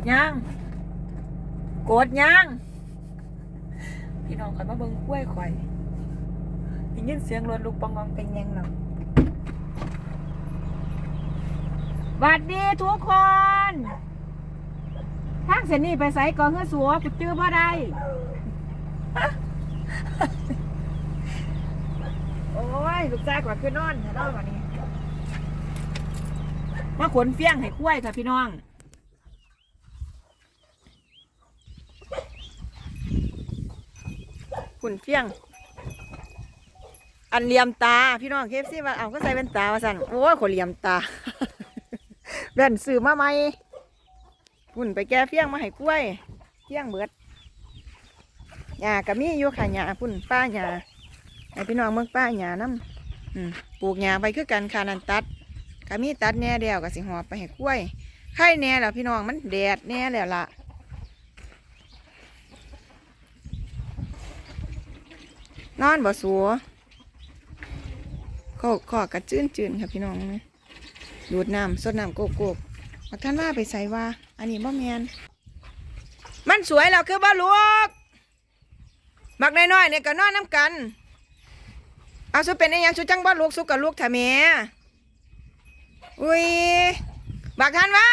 ดย่างกดย่างพี่น้องข่อยมาเบิ่งกล้วยข่อยได้ยินเสียงรถลูกปองงองเป็นยังเนาหวัดดีทุกคนทางเส้นนี้ไปไสก่อนเฮือสัวกูจื้อบ่ได้โอ้ยลูกชายกว่าคือนอนเนาะวันนี้มาขนเฟี้ยงให้กล้วยค่ะพี่น้อง ขุนเฟี้ยง อันเหลี่ยมตา พี่น้องเคฟซี่ว่าเอาก็ใส่แว่นตาว่าสั่นโอ้ยขนเหลี่ยมตา แว่นซื้อมาใหม่หุ่นไปแก้เฟี้ยงมาให้กล้วยเฟี้ยงเบิดหญ้าก็มีอยู่ค่ะหญ้าพุ่นป้าหญ้าให้พี่น้องเมืองป้าหญ้าน้ำปลูกหญ้าไปคือกันค่ะนันตัดก็มีตัดแหน่เดียวก็สิหอบไปให้กล้วยไข่แหน่แล้วพี่น้องมันแดดแหน่แล้วล่ะ นอนบ่สัวข้อขอกระจื้นจืนค่ะพี่น้องนะดูดน้ำสดน้ำโกโก้บักท่านว่าไปใส่ว่า อันนี้บ่แมนมันสวยแล้วคือบ่ลูกบักน้อยๆเนี่ยก็นอนน้ำกัน เอาสุเป็นยังสุจังบ่ลูกสุกับลูกทำแม่อุ้ยบักท่านว่า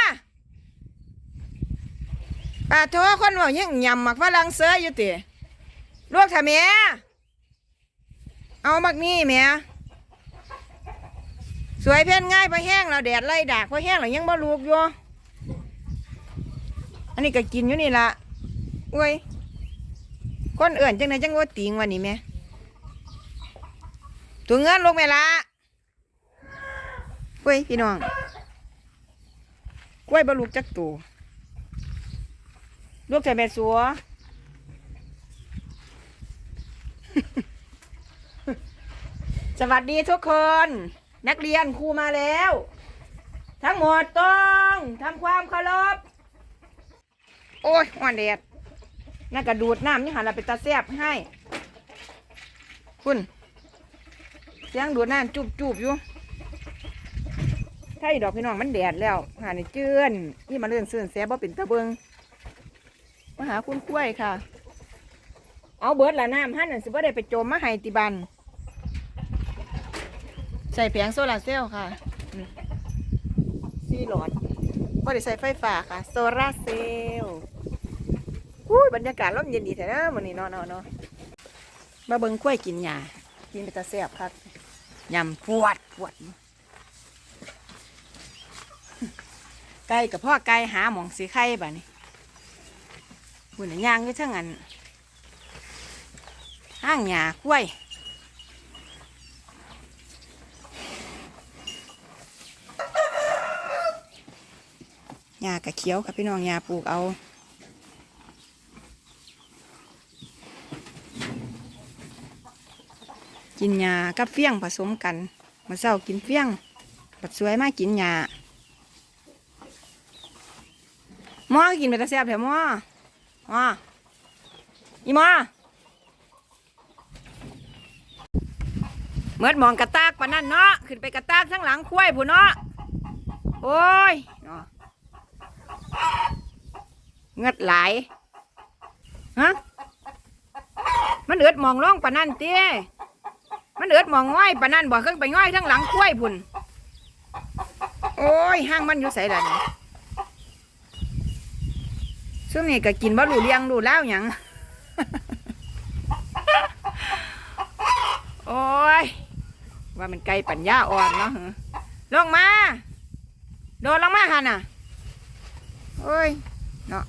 ป้าโทษคนว่ายังยำหมักฝรั่งเสืออยู่ติลูกทำแม่ เอามักนี่แม่สวยเพ่นง่ายพอแห้งแล้วแดดไล่ดากพอแห้งแล้วยังบ่ลูกอยู่อันนี้ก็กินอยู่นี่ละอุ้ยคนเอื่นจังไหนจังว่าติงวันนี้แม่ตัวเงินลูกแม่ละอุ้ยพี่น้องกล้วยบ่ลูกจักตัวลูกแต่แม่สัว สวัสดีทุกคน นักเรียนครูมาแล้ว ทั้งหมดต้องทำความเคารพโอ้ยอ่อนแดดน่ากระดูดน้ำนี่หันเราไปตาแซบให้ คุณเสียงดูดน้ำจุบจุบอยู่ใช่ดอกพี่น้องมันแดดแล้วหาในเจือนนี่มาเลื่อนเสื่อนแซบบ่เป็นตะเบิงมาหาคุณกล้วยค่ะ เอาเบิร์ดละน้ำหั่นน่ะสิบ่ได้ไปโจมมาให้ติบัน ใส่แผงโซลาร์เซลล์ค่ะนี่หลอดก็ได้ใส่ไฟฟ้าค่ะ โซลาร์เซลล์อุ้ยบรรยากาศร่มเย็นดีแท้นะวันนี้เนาะเนาะเนาะมาเบิ่งกล้วยกินหญ้ากินไปตาแซ่บครับยำปวดปวดไก่กับพ่อไก่หาหมองสีไข่บ่นี่หุ่นย่างอยู่เทั้งอันห้างหญ้ากล้วย หญ้ากะเขียวค่ะพี่น้องหญ้าปลูกเอากินหญ้ากับเฟี้ยงผสมกันมาเศร้ากินเฟี้ยงปัดสวยมากกินหญ้าหม้อกินไปตาแซบแถวหม้อหม้ออีหม้อเมื่อมองกระตากปานนั่นเนาะขึ้นไปกระตากทั้งหลังคุ้ยผู้เนาะโอ้ย เงือดไหลายฮะมันเอือดมองล่องปะนั่นเตี้ยมันเอือดมองง่อยปะนั่นบ่เครื่องไปง่อยทั้งหลังกล้วยพุ่นโอ้ยห้างมันอยู่ใส่ละนี่ช่วงนี้ก็กินบ่รู้เลี้ยงรู้แล้วหยังโอ้ยว่ามันไกลปัญญาอ่อนเนาะลงมา โดนลงมาหันน่ะ โอ้ย เนาะ